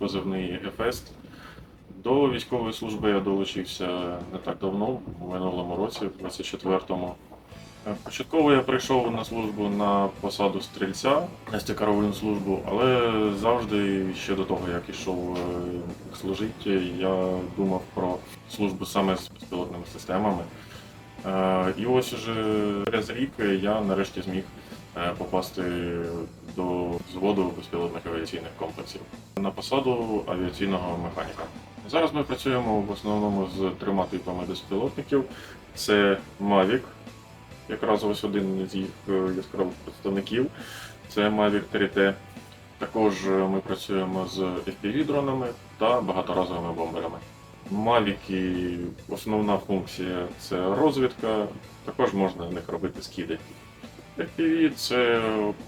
позивний Гефест. До військової служби я долучився не так давно, в минулому році, в 24-му. Е, Початково я прийшов на службу на посаду стрільця, нести караульну службу, але завжди ще до того, як ішов е, служити, я думав про службу саме з безпілотними системами. Е, І ось уже через рік я нарешті зміг попасти до взводу безпілотних авіаційних комплексів на посаду авіаційного механіка. Зараз ми працюємо в основному з трьома типами безпілотників: це Mavic, якраз ось один з їх е, яскравих представників. Це Mavic 3T. Також е, ми працюємо з FPV-дронами та багаторазовими бомберами. Мавіки, основна функція це розвідка, також можна на них робити скиди. FPV це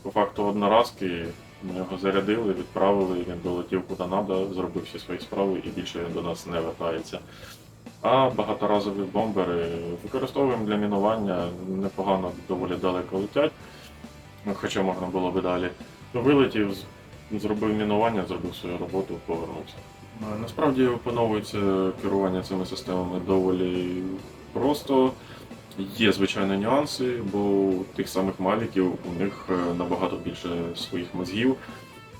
по факту одноразки. Ми його зарядили, відправили, він долетів куди треба, зробив всі свої справи і більше він до нас не вертається. А багаторазові бомбери використовуємо для мінування, непогано доволі далеко летять, хоча можна було би далі. Вилетів, зробив мінування, зробив свою роботу, повернувся. Насправді опановується керування цими системами доволі просто. Є звичайно нюанси, бо у тих самих мавіків у них е, набагато більше своїх мозгів,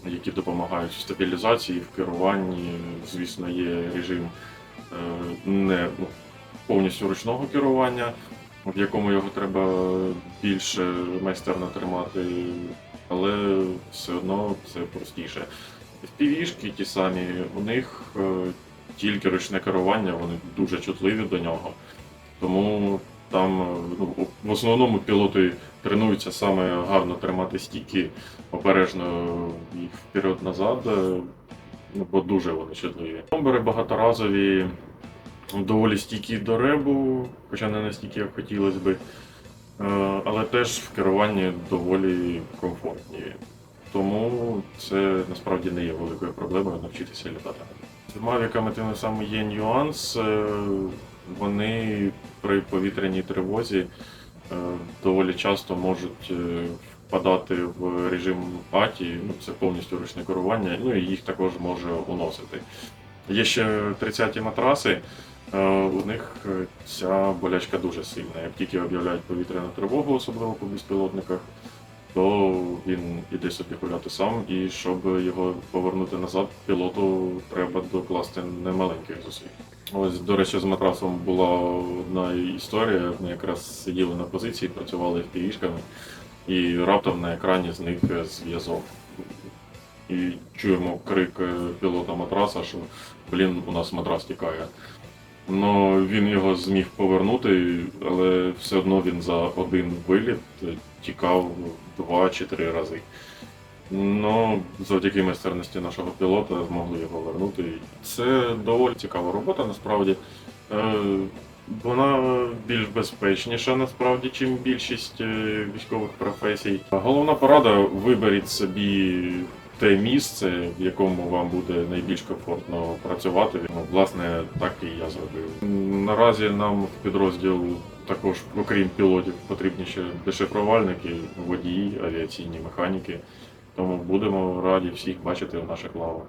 які допомагають в стабілізації, в керуванні. Звісно, є режим е, не ну, повністю ручного керування, в якому його треба більше майстерно тримати, але все одно це простіше. FPV-шки ті самі, у них е, тільки ручне керування, вони дуже чутливі до нього. Тому там е, ну, в основному пілоти тренуються саме гарно тримати стійки, обережно їх вперед-назад, е, ну, бо дуже вони чутливі. Бомбери багаторазові, доволі стійкі до ребу, хоча не настільки, як хотілося би. Е, Але теж в керуванні доволі комфортні. Тому це насправді не є великою проблемою навчитися літати. З мавіками тим самим є нюанс. Вони при повітряній тривозі е, доволі часто можуть е, впадати в режим аті, ну це повністю ручне керування, ну і їх також може уносити. Є ще 30-ті матраси, е, у них ця болячка дуже сильна. Як тільки об'являють повітряну тривогу, особливо по безпілотниках, то він іде собі гуляти сам, і щоб його повернути назад, пілоту треба докласти немаленьких зусиль. Ось, до речі, з матрасом була одна історія. Ми якраз сиділи на позиції, працювали впівішками, і раптом на екрані зник зв'язок. І чуємо крик е, пілота матраса, що блін, у нас матрас тікає. Ну, він його зміг повернути, але все одно він за один виліт тікав два чи три рази. Ну, завдяки майстерності нашого пілота змогли його вернути. Це доволі цікава робота насправді. Е, Вона більш безпечніша насправді, чим більшість е, військових професій. Головна порада виберіть собі те місце, в якому вам буде найбільш комфортно працювати. Ну, власне, так і я зробив. Наразі нам в підрозділ також, окрім пілотів, потрібні ще дешифрувальники, водії, авіаційні механіки. Тому будемо раді всіх бачити в наших лавах.